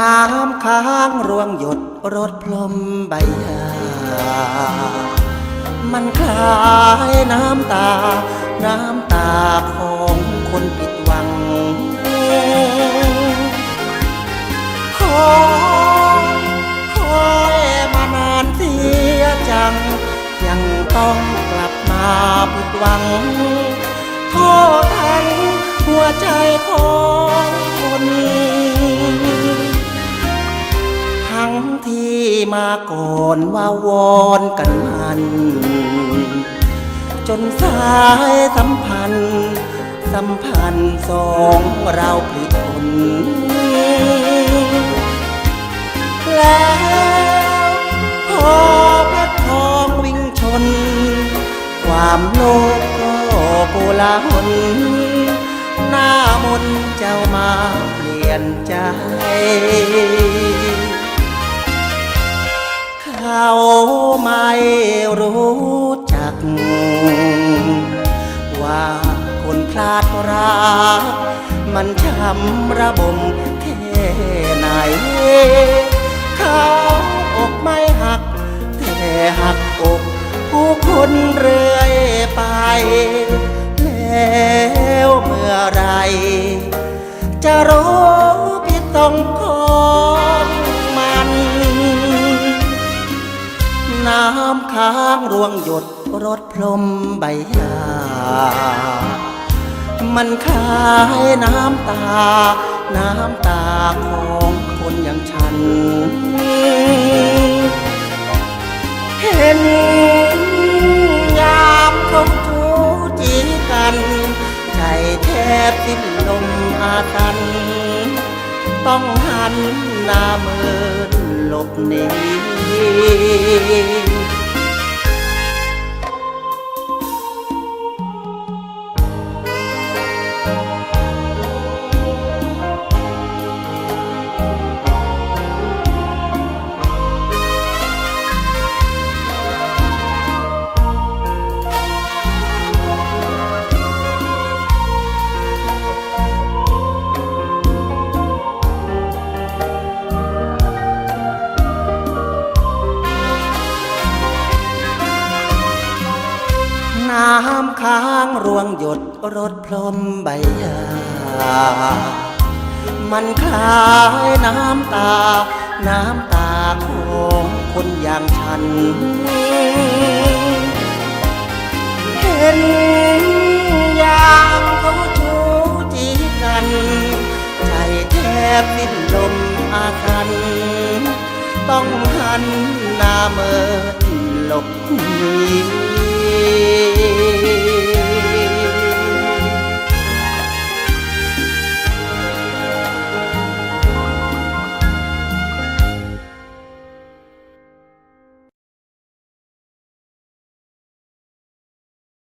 น้ำค้างร่วงหยดรดพรมใบหน้ามันคลายน้ำตา น้ำตาของคนผิดหวังคอคอยมานานเสียจัง ยังต้องกลับมาผิดหวังโทษทั้งหัวใจของคน มาก่อนว่าวอนกันมัน จนสายสัมพันธ์ สัมพันธ์สองเราพลิกคนแล้วพอพระทองวิ่งชน ความโลภก็โกลาหลหน้ามนเจ้ามาเปลี่ยนใจ เขาไม่รู้จัก ว่าคนพลาดรัก มันช้ำระบมแค่ไหน เขาอกไม่หัก แต่หักอกผู้คนเรื่อยไป แล้วเมื่อไร จะรู้างร่วงหยดรดพรมใบหน้ามันคลายน้ำตา น้ำตาของคนอย่างฉัน เห็นยามเขาจูจีกัน ใจแทบสิ้นลมอาทัน ต้องหันหน้าเมินหลบหนี น้ำค้างร่วงหยดรดพรมใบหน้ามันคลายน้ำตา น้ำตาของคนอย่างฉัน เห็นยามเขาจูจีกัน ใจแทบสิ้นลมอาคัน ต้องหันหน้าเมินหลบหนี